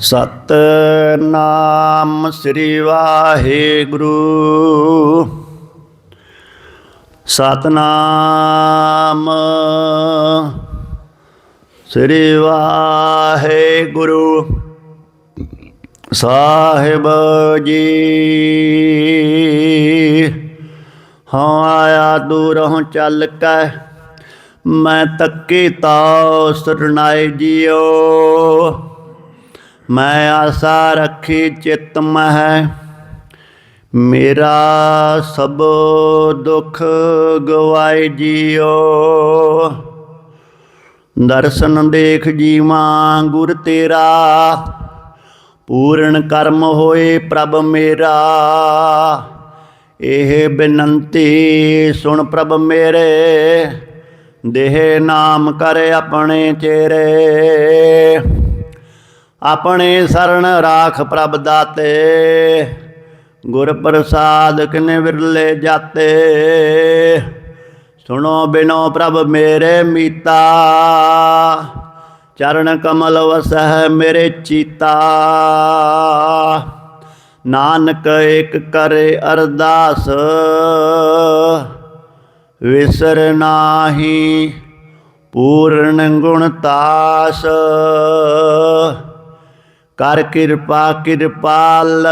ਸਤਨਾਮ ਸ੍ਰੀ ਵਾਹਿਗੁਰੂ। ਸਤਨਾਮ ਸ੍ਰੀ ਵਾਹਿਗੁਰੂ। ਸਾਹਿਬ ਜੀ, ਹਾਂ ਆਇਆ ਦੂਰੋਂ ਚੱਲ ਕੇ ਮੈਂ ਤੱਕੀ ਤਾ ਸਰਨਾਏ ਜੀਓ। ਮੈਂ ਆਸਾ ਰੱਖੀ ਚਿਤ ਮਹਿ, ਮੇਰਾ ਸਭ ਦੁੱਖ ਗਵਾਏ ਜੀਓ। ਦਰਸ਼ਨ ਦੇਖ ਜੀਵਾਂ ਗੁਰ ਤੇਰਾ, ਪੂਰਨ ਕਰਮ ਹੋਏ ਪ੍ਰਭ ਮੇਰਾ। ਇਹ ਬੇਨੰਤੀ ਸੁਣ ਪ੍ਰਭ ਮੇਰੇ, ਦੇਹ ਨਾਮ ਕਰ ਆਪਣੇ ਚਿਹਰੇ। ਆਪਣੇ ਸਰਣ ਰਾਖ ਪ੍ਰਭ ਦਾਤੇ। ਗੁਰ ਪ੍ਰਸਾਦ ਕਿਨੇ ਵਿਰਲੇ ਜਾਤੇ। ਸੁਣੋ ਬਿਨੋ ਪ੍ਰਭ ਮੇਰੇ ਮੀਤਾ। ਚਰਨ ਕਮਲ ਵਸਹਿ ਮੇਰੇ ਚੀਤਾ। ਨਾਨਕ ਇਕ ਕਰੇ ਅਰਦਾਸ। ਵਿਸਰ ਨਾਹੀ ਪੂਰਨ ਗੁਣ ਤਾਸ। ਕਰ ਕਿਰਪਾ ਕਿਰਪਾਲ,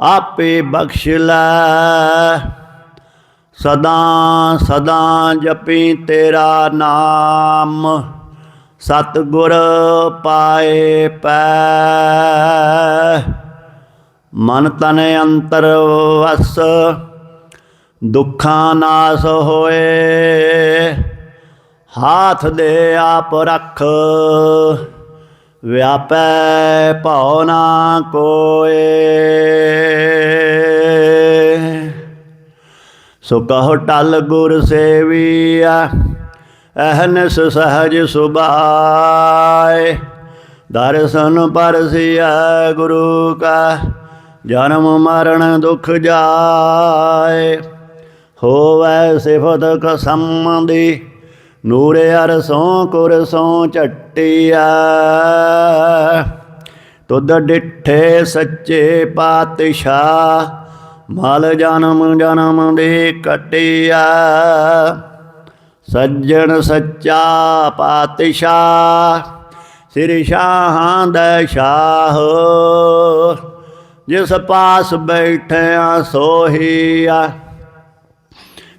ਆਪੇ ਬਖਸ਼ ਲੈ। ਸਦਾ ਸਦਾ ਜਪੀ ਤੇਰਾ ਨਾਮ ਸਤ ਗੁਰ ਪਾਏ ਪੈ। ਮਨ ਤਨ ਅੰਤਰ ਵਸ, ਦੁੱਖਾਂ ਨਾਸ ਹੋਏ। ਹਾਥ ਦੇ ਆਪ ਰੱਖ। ਵਿਆਪੈ ਭਉ ਨਾ ਕੋਏ। ਸੋ ਕਹੋ ਟਲ ਗੁਰ ਸੇਵੀਆ ਅਹਨਸ ਸਹਜ ਸੁਭਾਏ। ਦਰਸ਼ਨ ਪਰਸਿਆ ਗੁਰੂ ਕਾ, ਜਨਮ ਮਰਨ ਦੁਖ ਜਾਏ। ਹੋਵੈ ਸਿਫਤ ਕਸਮ ਦੀ ਨੂਰ ਅਰਸੋਂ ਕੁਰਸੋਂ ਝੱਟਿਆ। ਤੁਧ ਡਿਠੇ ਸੱਚੇ ਪਾਤਸ਼ਾਹ, ਮਲ ਜਨਮ ਜਨਮ ਦੇ ਕਟਿਆ। ਸੱਜਣ ਸੱਚਾ ਪਾਤਸ਼ਾਹ, ਸਿਰ ਸ਼ਾਹਾਂ ਦਾ ਸ਼ਾਹ। ਜਿਸ ਪਾਸ ਬੈਠਿਆ ਸੋਹੀਆ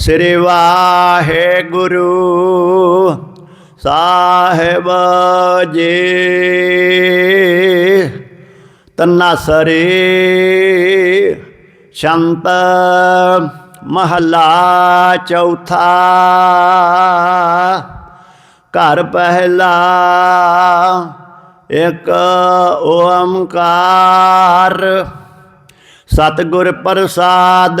ਸ੍ਰੀ ਵਾਹਿਗੁਰੂ ਸਾਹਿਬ ਜੀ। ਤਨਾਸਰੇ ਸ਼ੰਤ ਮਹਲਾ ਚੌਥਾ। ਘਰ ਪਹਿਲਾ ਇੱਕ ਓਮਕਾਰ। ਸਤਿਗੁਰ ਪ੍ਰਸਾਦ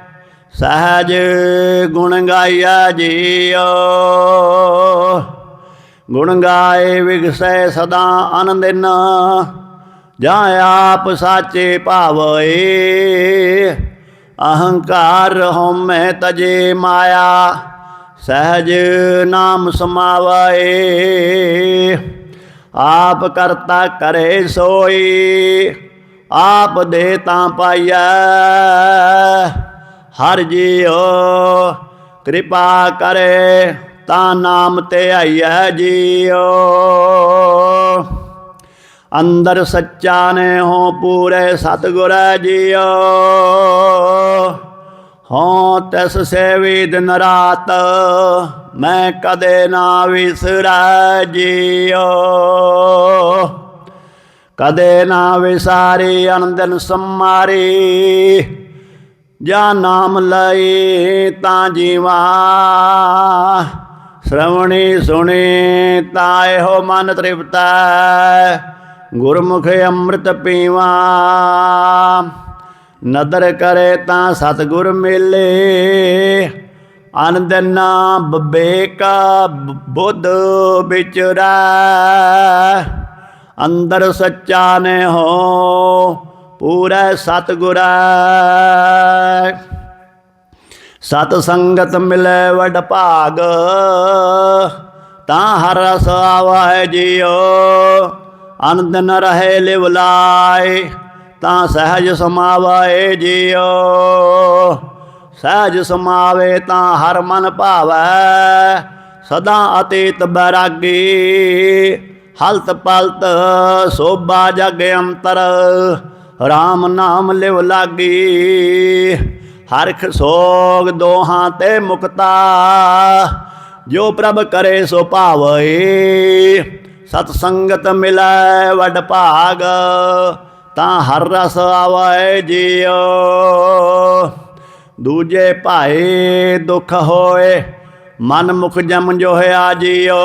ਸਹਜ ਗੁਣ ਗਾਇਆ ਜੀਓ। ਗੁਣ ਗਾਏ ਵਿਗਸੈ ਸਦਾ ਆਨੰਦਿਨ ਜਾਂ ਆਪ ਸਾਚੇ ਭਾਵਏ। ਅਹੰਕਾਰ ਹਉਮੈ ਤਜੇ ਮਾਇਆ। ਸਹਜ ਨਾਮ ਸਮਾਵਏ। ਆਪ ਕਰਤਾ ਕਰੇ ਸੋਈ। ਆਪ ਦੇ ਤਾਂ ਪਾਈਐ। ਹਰ ਜੀਓ ਕਿਰਪਾ ਕਰੇ, ਤਾਂ ਨਾਮ ਤੇ ਆਈਐ ਜੀਓ ਅੰਦਰ ਸੱਚਾ ਨੇ ਹੋ ਪੂਰੇ ਸਤਿਗੁਰ ਜੀਓ ਹੋ ਤਿਸ ਸੇਵੀ ਦਿਨ ਰਾਤ, ਮੈਂ ਕਦੇ ਨਾ ਵਿਸਰੈ ਜੀਓ ਕਦੇ ਨਾ ਵਿਸਾਰੀ ਅਨੰਦਨ ਸੰਮਾਰੀ ਜਾਂ ਨਾਮ ਲਈ ਤਾਂ ਜੀਵਾ। ਸ਼ਰਵਣੀ ਸੁਣੀ ਤਾਂ ਇਹੋ ਮਨ ਤ੍ਰਿਪਤਾ। ਗੁਰਮੁਖ ਅੰਮ੍ਰਿਤ ਪੀਵਾ। ਨਦਰ ਕਰੇ ਤਾਂ ਸਤਿਗੁਰ ਮਿਲੇ। ਅਨੰਦਨਾ ਬਬੇਕਾ ਬੁੱਧ ਵਿਚਰਾ। ਅੰਦਰ ਸੱਚਾ ਨੇ ਹੋ ਪੂਰੇ ਸਤਿਗੁਰੈ। ਸਤ ਸੰਗਤ ਮਿਲੇ ਵਡ ਭਾਗ, ਤਾਂ ਹਰ ਰਸ ਆਵੈ ਜੀਓ ਅਨੰਦ ਨ ਰਹੇ ਲਿਵ ਲਾਇ ਤਾਂ ਸਹਿਜ ਸਮਾਵੈ ਜੀਓ ਸਹਿਜ ਸਮਾਵੇ ਤਾਂ ਹਰ ਮਨ ਭਾਵੈ, ਸਦਾ ਅਤੀਤ ਬੈਰਾਗੀ। ਹਲਤ ਪਲਤ ਸੋਭਾ ਜਗ ਅੰਤਰ RAM ਨਾਮ ਲਿਵ ਲਾਗੀ। ਹਰਖ ਸੋਗ ਦੋਹਾਂ ਤੇ ਮੁਕਤਾ। ਜੋ ਪ੍ਰਭ ਕਰੇ ਸੋ ਭਾਵੇ। ਸਤ ਸੰਗਤ ਮਿਲੈ ਵਡ ਭਾਗ। ਤਾਂ ਹਰ ਰਸ ਆਵੈ ਜੀਓ ਦੂਜੇ ਭਾਏ ਦੁਖ ਹੋਏ, ਮਨ ਮੁਖ ਜਮ ਜੋ ਹੋਇਆ ਜੀਓ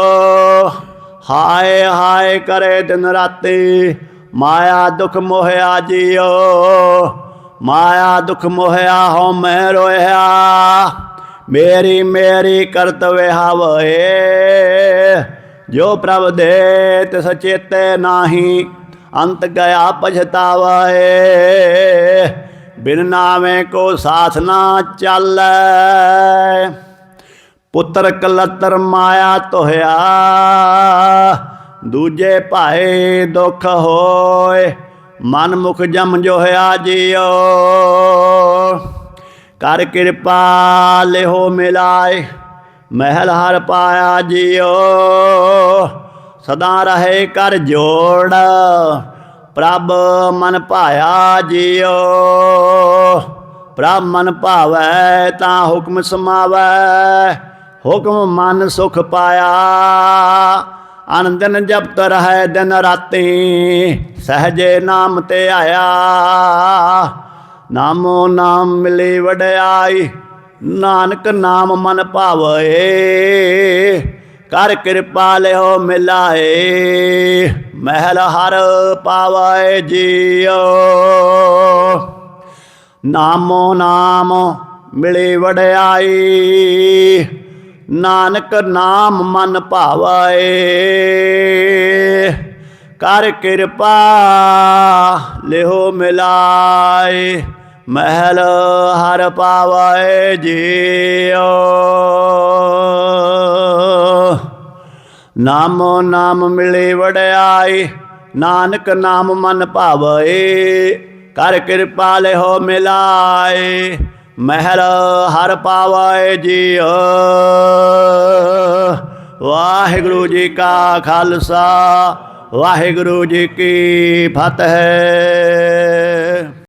ਹਾਏ ਹਾਏ ਕਰੇ ਦਿਨ ਰਾਤੀ। ਮਾਇਆ ਦੁਖ ਮੋਹਿਆ ਜੀਓ, ਮਾਇਆ ਦੁਖ ਮੋਹਿਆ ਹੋ ਮੈਂ ਰੋਇਆ ਮੇਰੀ ਮੇਰੀ ਕਰਤਵੇ ਹਵੇ ਜੋ ਪ੍ਰਭ ਦੇ ਤਿਸ ਚੇਤੇ ਨਾਹੀ ਅੰਤ ਗਿਆ ਪਛਤਾਵੇ ਬਿਨ ਨਾਵੇਂ ਕੋ ਸਾਥ ਨਾ ਚੱਲੈ। ਪੁੱਤਰ ਕਲਤਰ ਮਾਇਆ ਤੋਹਿਆ ਦੂਜੇ ਭਾਏ ਦੁੱਖ ਹੋਏ ਮਨ ਮੁਖ ਜਮ ਜੋ ਹੋਇਆ ਜੀਓ ਕਰ ਕਿਰਪਾ ਲਿਹੋ ਮਿਲਾਏ, ਮਹਿਲ ਹਰ ਪਾਇਆ ਜੀਓ ਸਦਾ ਰਹੇ ਕਰ ਜੋੜ, ਪ੍ਰਭ ਮਨ ਭਾਇਆ ਜੀਓ ਪ੍ਰਭ ਮਨ ਭਾਵੈ ਤਾਂ ਹੁਕਮ ਸਮਾਵੈ, ਹੁਕਮ ਮਨ ਸੁਖ ਪਾਇਆ। ਆਨੰਦਨ ਜਪਤ ਰਹਿ ਦਿਨ ਰਾਤੀ। ਸਹਜੇ ਨਾਮ ਤੇ ਆਇਆ। ਨਾਮੋ ਨਾਮ ਮਿਲੀ ਵਡਿਆਈ। ਨਾਨਕ ਨਾਮ ਮਨ ਭਾਵੇ ਕਰ ਕਿਰਪਾ ਲਿਓ ਮਿਲਾਏ। ਮਹਿਲ ਹਰ ਪਾਵੇ ਜੀਓ। ਨਾਮੋ ਨਾਮ ਮਿਲੀ ਵਡਿਆਈ। ਨਾਨਕ ਨਾਮ ਮਨ ਭਾਵਾਏ। ਕਰ ਕਿਰਪਾ ਲਿਹੋ ਮਿਲਾਏ। ਮਹਿਲ ਹਰ ਪਾਵਾਏ ਜੀਓ। ਨਾਮੋ ਨਾਮ ਮਿਲੇ ਵਡਿਆਈ, ਨਾਨਕ ਨਾਮ ਮਨ ਭਾਵੇ ਕਰ ਕਿਰਪਾ ਲਿਹੋ ਮਿਲਾਏ। ਮਹਿਲ ਹਰ ਪਾਵਾਏ ਜੀਓ। ਵਾਹਿਗੁਰੂ ਜੀ ਕਾ ਖਾਲਸਾ ਵਾਹਿਗੁਰੂ ਜੀ ਕੀ ਫਤਿਹ।